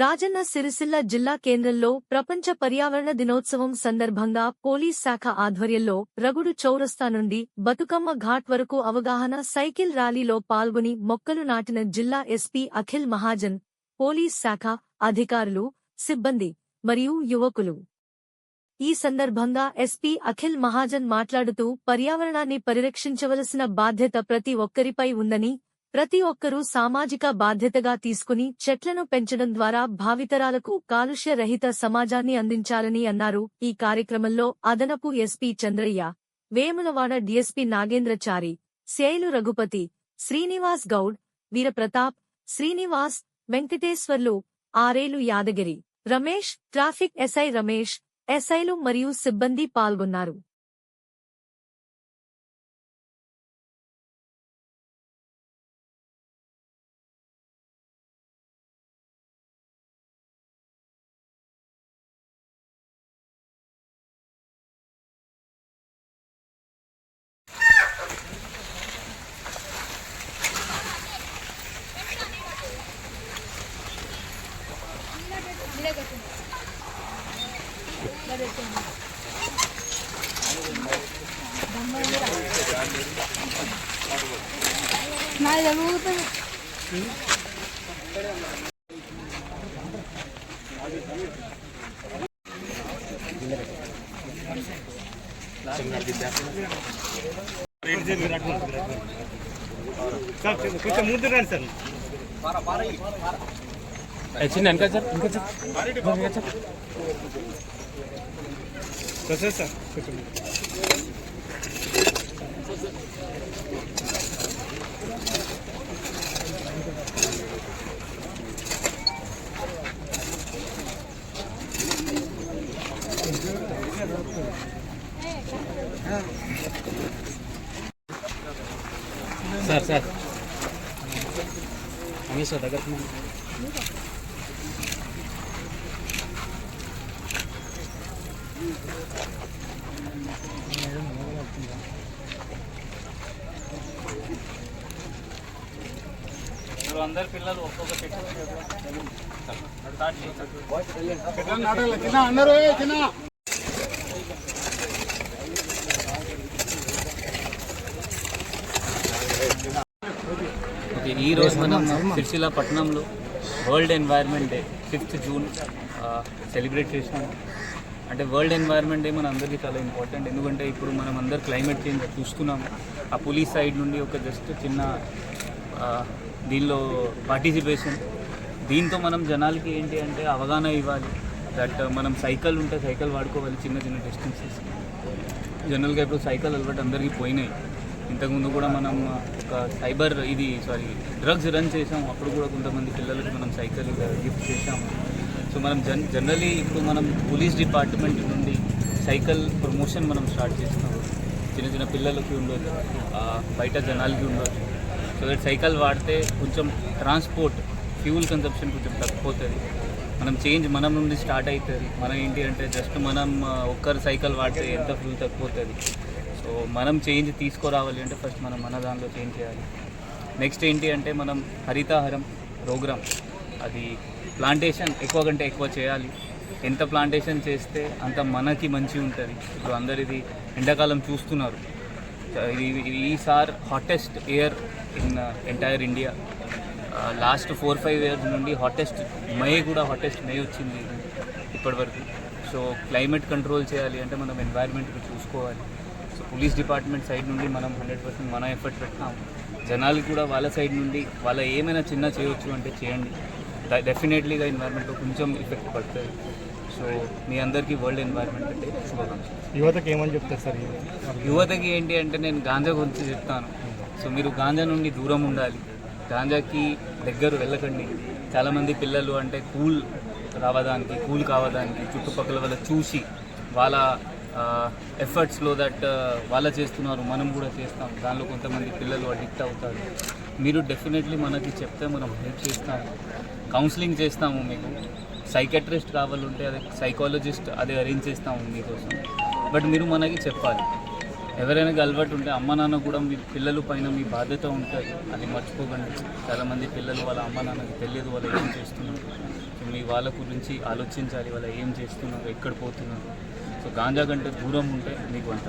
రాజన్న సిరిసిల్ల జిల్లా కేంద్రంలో ప్రపంచ పర్యావరణ దినోత్సవం సందర్భంగా పోలీస్ శాఖ ఆధ్వర్యంలో రగుడు చౌరస్తా నుండి బతుకమ్మ ఘాట్ వరకు అవగాహన సైకిల్ ర్యాలీలో పాల్గొని మొక్కలు నాటిన జిల్లా ఎస్పీ అఖిల్ మహాజన్ పోలీస్ శాఖ అధికారులు సిబ్బంది మరియు యువకులు. ఈ సందర్భంగా ఎస్పీ అఖిల్ మహాజన్ మాట్లాడుతూ పర్యావరణాన్ని పరిరక్షించవలసిన బాధ్యత ప్రతి ఒక్కరిపై ఉందని ప్రతి ఒక్కరూ సామాజిక బాధ్యతగా తీసుకుని చెట్లను పెంచడం ద్వారా భావితరాలకు కాలుష్య రహిత సమాజాన్ని అందించాలని అన్నారు. ఈ కార్యక్రమంలో అదనపు SP Chandraiah Vemulawada DSP Nagendrachari Sailu Raghupathi Srinivas Goud Veerapratap Srinivas Venkateswarlu Arelu Yadagiri Ramesh traffic SI Ramesh ఎస్ఐలు మరియు సిబ్బంది పాల్గొన్నారు. సార్ కొంచెం ముందు రండి సార్ చిన్న వెనక సార్ ఇంకా సార్ వెనక సార్ ప్రొసెస్ సార్ కొంచెం సార్ సార్ రమేష్ సార్ దగ్గర అందరు పిల్లలు ఒక్కొక్క ఓకే ఈ రోజు మనం సిరిసిల్ల పట్టణంలో world environment day fifth June celebrate చేసినాము అంటే వరల్డ్ ఎన్వైర్న్మెంట్ డే మన అందరికీ చాలా ఇంపార్టెంట్ ఎందుకంటే ఇప్పుడు మనం అందరు క్లైమేట్ చేంజ్ చూస్తున్నాము ఆ పోలీస్ సైడ్ నుండి ఒక జస్ట్ చిన్న ఆ, దీనిలో పార్టిసిపేషన్ దీంతో మనం జనాలకి ఏంటి అంటే అవగాహన ఇవ్వాలి. దట్ uh, మనం సైకిల్ ఉంటే సైకిల్ వాడుకోవాలి చిన్న చిన్న డిస్టెన్సెస్ జనరల్గా ఇప్పుడు సైకిల్ అలవాటు అందరికీ పోయినాయి. ఇంతకుముందు కూడా మనం uh, ఒక సైబర్ ఇది సారీ డ్రగ్స్ రన్ చేసాం అప్పుడు కూడా కొంతమంది పిల్లలకి మనం సైకిల్ గిఫ్ట్ చేసాము సో మనం జన్ జనరలీ ఇప్పుడు మనం పోలీస్ డిపార్ట్మెంట్ నుండి సైకిల్ ప్రమోషన్ మనం స్టార్ట్ చేస్తున్నాం. చిన్న చిన్న పిల్లలకి ఉండొచ్చు uh, బయట జనాలకి ఉండొచ్చు. సో దట్ సైకిల్ వాడితే కొంచెం ట్రాన్స్పోర్ట్ ఫ్యూల్ కన్సంప్షన్ కొంచెం తగ్గిపోతుంది మనం చేంజ్ మనం నుండి స్టార్ట్ అవుతుంది. మనం ఏంటి అంటే జస్ట్ మనం ఒక్కరు సైకిల్ వాడితే ఎంత ఫ్యూల్ తగ్గిపోతుంది సో మనం చేంజ్ తీసుకురావాలి అంటే ఫస్ట్ మనం మన దానిలో చేంజ్ చేయాలి. నెక్స్ట్ ఏంటి అంటే మనం హరితాహారం ప్రోగ్రామ్ అది ప్లాంటేషన్ ఎక్కువ కంటే ఎక్కువ చేయాలి. ఎంత ప్లాంటేషన్ చేస్తే అంత మనకి మంచి ఉంటుంది ఇప్పుడు అందరిది ఎండాకాలం చూస్తున్నారు. ఇది ఈసారి hottest year in entire India last four five years నుండి హాటెస్ట్ మే కూడా హాటెస్ట్ మే వచ్చింది ఇప్పటివరకు సో క్లైమేట్ కంట్రోల్ చేయాలి అంటే మనం ఎన్వైర్న్మెంట్ని చూసుకోవాలి. సో పోలీస్ డిపార్ట్మెంట్ సైడ్ నుండి మనం హండ్రెడ్ పర్సెంట్ మన ఎఫర్ట్ పెట్టినాం. జనాలు కూడా వాళ్ళ సైడ్ నుండి వాళ్ళ ఏమైనా చిన్న చేయొచ్చు అంటే చేయండి. డెఫినెట్లీగా ఎన్వైర్న్మెంట్లో కొంచెం ఎఫెక్ట్ పడుతుంది. సో మీ అందరికీ వరల్డ్ ఎన్వైర్న్మెంట్ అంటే శుభాకాంక్షలు. యువతకి ఏమని చెప్తారు సార్? యువతకి ఏంటి అంటే నేను గాంజా గురించి చెప్తాను. సో మీరు గాంజా నుండి దూరం ఉండాలి. గాంజాకి దగ్గర వెళ్ళకండి. చాలామంది పిల్లలు అంటే కూల్ రావడానికి కూల్ కావడానికి చుట్టుపక్కల వాళ్ళ చూసి వాళ్ళ ఎఫర్ట్స్లో దట్ వాళ్ళ చేస్తున్నారు మనం కూడా చేస్తాం. దానిలో కొంతమంది పిల్లలు అడిక్ట్ అవుతారు. మీరు డెఫినెట్లీ మనకి చెప్తే మనం హెల్ప్ చేస్తాము. కౌన్సిలింగ్ చేస్తాము మీకు. సైకెట్రిస్ట్ కావాలంటే అది సైకాలజిస్ట్ అది అరేంజ్ చేస్తాము మీకోసం. బట్ మీరు మనకి చెప్పాలి. ఎవరైనా అలవాటు ఉంటే అమ్మ నాన్న కూడా మీ పిల్లల పైన మీ బాధ్యత ఉంటుంది. అది మర్చిపోకండి. చాలామంది పిల్లలు వాళ్ళ అమ్మ నాన్నకి తెలియదు వాళ్ళు ఏం చేస్తున్నారు. సో మీ వాళ్ళ గురించి ఆలోచించాలి. వాళ్ళు ఏం చేస్తున్నారు ఎక్కడ పోతున్నారు. సో గాంజా కంటే దూరం ఉంటే మీకు అంత